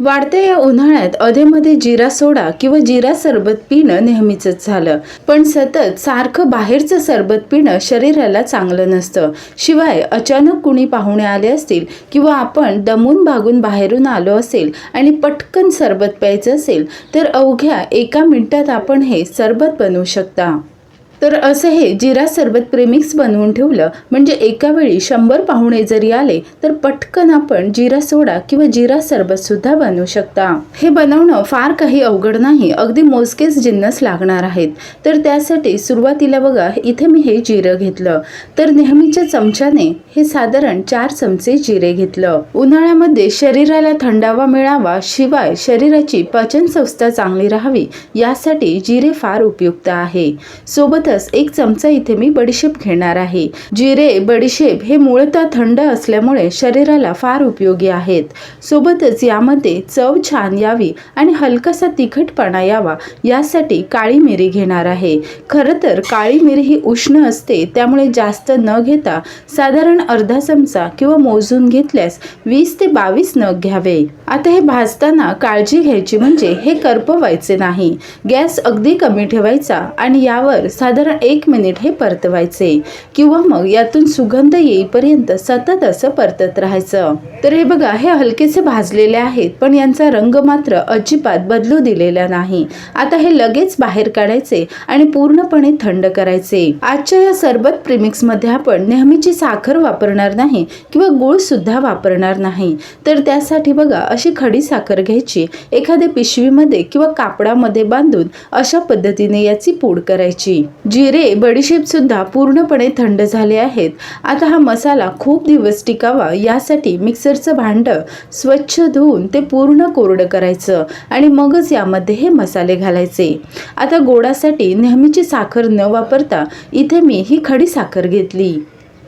वाढत्या या उन्हाळ्यात अधेमध्ये जिरा सोडा किंवा जिरा सरबत पिणं नेहमीचंच झालं. पण सतत सारखं बाहेरचं सरबत पिणं शरीराला चांगलं नसतं. शिवाय अचानक कुणी पाहुणे आले असतील किंवा आपण दमून भागून बाहेरून आलो असेल आणि पटकन सरबत प्यायचं असेल तर अवघ्या एका मिनिटात आपण हे सरबत बनवू शकता. तर असं हे जिरा सरबत प्रेमिक्स बनवून ठेवलं. म्हणजे एका वेळी शंभर पाहुणे जरी आले तर पटकन आपण जिरा सोडा किंवा जिरा सरबत सुद्धा बनवू शकता. हे बनवणं फार काही अवघड नाही अगदी मोजकेच जिन्नस लागणार आहेत. तर त्यासाठी सुरुवातीला बघा इथे मी हे जिरं घेतलं. तर नेहमीच्या चमच्याने हे साधारण चार चमचे जिरे घेतलं. उन्हाळ्यामध्ये शरीराला थंडावा मिळावा शिवाय शरीराची पचन संस्था चांगली राहावी यासाठी जिरे फार उपयुक्त आहे. सोबत सोबतच एक चमचा इथे मी बडीशेप घेणार आहे. जिरे बडीशेप हे मूळतः थंड असल्यामुळे शरीराला फार उपयोगी आहेत. सोबतच यामध्ये चव छान यावी आणि हलकासा तिखटपणा यावा यासाठी काळी मिरी घेणार आहे. खरं तर काळी मिरी ही उष्ण असते त्यामुळे जास्त न घेता साधारण अर्धा चमचा किंवा मोजून घेतल्यास वीस ते बावीस नग घ्यावे. आता हे भाजताना काळजी घ्यायची म्हणजे हे करपवायचे नाही. गॅस अगदी कमी ठेवायचा आणि यावर साधारण एक मिनिट हे परतवायचे किंवा मग यातून सुगंध येईपर्यंत सतत असं परतत राहायचं. तर हे बघा हे हलकेसे भाजलेले आहेत पण यांचा रंग मात्र अजिबात बदलू दिलेला नाही. आता हे लगेच बाहेर काढायचे आणि पूर्णपणे थंड करायचे. आजच्या या सरबत प्रेमिक्समध्ये आपण नेहमीची साखर वापरणार नाही किंवा गुळ सुद्धा वापरणार नाही. तर त्यासाठी बघा अशी खडी साखर घ्यायची एखाद्या पिशवीमध्ये किंवा कापडामध्ये बांधून अशा पद्धतीने याची पूड करायची. जिरे बडीशेपसुद्धा पूर्णपणे थंड झाले आहेत. आता हा मसाला खूप दिवस टिकावा यासाठी मिक्सरचं भांडं स्वच्छ धुवून ते पूर्ण कोरडं करायचं आणि मगच यामध्ये हे मसाले घालायचे. आता गोडासाठी नेहमीची साखर न वापरता इथे मी ही खडी साखर घेतली.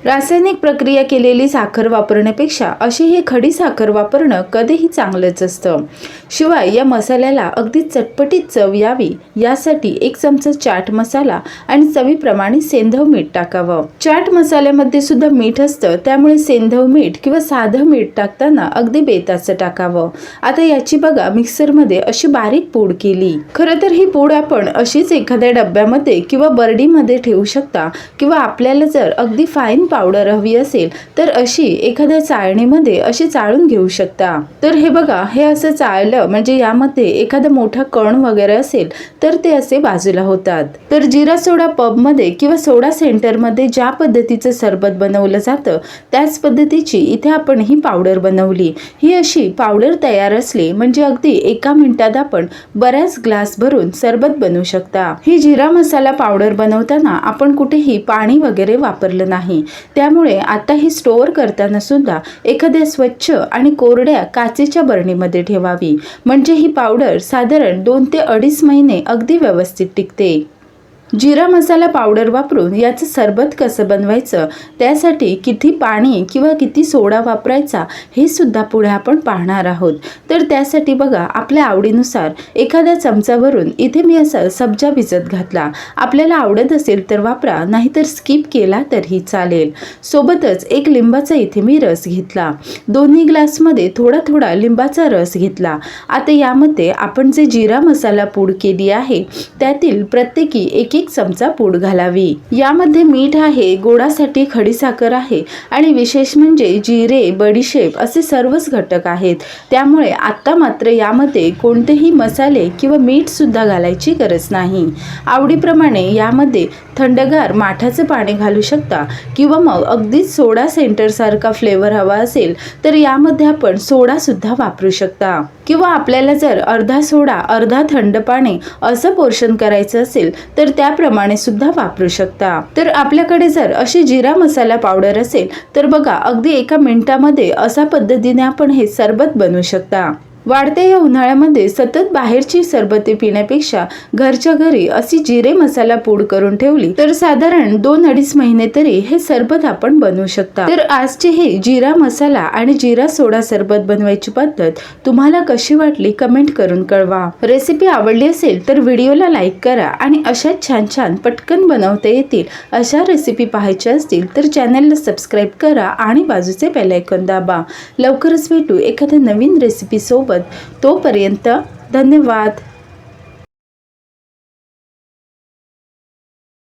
रासायनिक प्रक्रिया केलेली साखर वापरण्यापेक्षा अशी ही खडी साखर वापरणं कधीही चांगलंच असतं. शिवाय या मसाल्याला अगदी चटपटीत चव यावी यासाठी एक चमचा चाट मसाला आणि चवीप्रमाणे सेंधव मीठ टाकावं. चाट मसाल्यामध्ये सुद्धा मीठ असतं त्यामुळे सेंधव मीठ किंवा साधं मीठ टाकताना अगदी बेताचं टाकावं. आता याची बघा मिक्सरमध्ये अशी बारीक पूड केली. खरं तर ही पूड आपण अशीच एखाद्या डब्यामध्ये किंवा बर्डीमध्ये ठेवू शकता किंवा आपल्याला जर अगदी फाईन पावडर हवी असेल तर अशी एखाद्या चाळणीमध्ये अशी चाळून घेऊ शकता. तर हे बघा हे असं चाळलं म्हणजे यामध्ये एखादा मोठा कण वगैरे असेल तर ते असे बाजूला होतात. तर जिरा सोडा पबमध्ये किंवा सोडा सेंटरमध्ये ज्या पद्धतीचं सरबत बनवलं जातं त्याच पद्धतीची इथे आपण ही पावडर बनवली. ही अशी पावडर तयार असली म्हणजे अगदी एका मिनिटात आपण बऱ्याच ग्लास भरून सरबत बनवू शकता. ही जिरा मसाला पावडर बनवताना आपण कुठेही पाणी वगैरे वापरलं नाही. त्यामुळे आता ही स्टोअर करताना सुद्धा एखाद्या स्वच्छ आणि कोरड्या काचेच्या बरणीमध्ये ठेवावी. म्हणजे ही पावडर साधारण दोन ते अडीच महिने अगदी व्यवस्थित टिकते. जिरा मसाला पावडर वापरून याचं सरबत कसं बनवायचं त्यासाठी किती पाणी किंवा किती सोडा वापरायचा हे सुद्धा पुढे आपण पाहणार आहोत. तर त्यासाठी बघा आपल्या आवडीनुसार एखाद्या चमचावरून इथे मी असा सब्जा भिजत घातला. आपल्याला आवडत असेल तर वापरा नाहीतर स्किप केला तरीही चालेल. सोबतच एक लिंबाचा इथे मी रस घेतला. दोन्ही ग्लासमध्ये थोडा थोडा लिंबाचा रस घेतला. आता यामध्ये आपण जे जिरा मसाला पूड केली आहे त्यातील प्रत्येकी एक एक चमचा पूड घालावी. यामध्ये मीठ आहे गोडासाठी खडीसाखर आहे आणि विशेष म्हणजे जिरे बडीशेप असे सर्वच घटक आहेत. त्यामुळे आत्ता मात्र यामध्ये कोणतेही मसाले किंवा मीठ सुद्धा घालायची गरज नाही. आवडीप्रमाणे यामध्ये थंडगार माठाचं पाणी घालू शकता किंवा मग अगदीच सोडा सेंटरसारखा फ्लेवर हवा असेल तर यामध्ये आपण सोडा सुद्धा वापरू शकता. किंवा आपल्याला जर अर्धा सोडा अर्धा थंड पाणी असं पोर्शन करायचं असेल तर त्याप्रमाणे सुद्धा वापरू शकता. तर आपल्याकडे जर अशी जिरा मसाला पावडर असेल तर बघा अगदी एका मिनिटामध्ये अशा पद्धतीने आपण हे सरबत बनवू शकता. वाढत्या या उन्हाळ्यामध्ये सतत बाहेरची सरबते पिण्यापेक्षा घरच्या घरी अशी जिरे मसाला पूड करून ठेवली तर साधारण दोन अडीच महिने तरी हे सरबत आपण बनवू शकता. तर आजचे हे जिरा मसाला आणि जिरा सोडा सरबत बनवायची पद्धत तुम्हाला कशी वाटली कमेंट करून कळवा. रेसिपी आवडली असेल तर व्हिडिओला लाईक करा आणि अशाच छान छान पटकन बनवता येतील अशा रेसिपी पाहायच्या असतील तर चॅनलला सबस्क्राईब करा आणि बाजूचे बेल दाबा. लवकरच भेटू एखाद्या नवीन रेसिपी सोबत. तोपर्यंत धन्यवाद.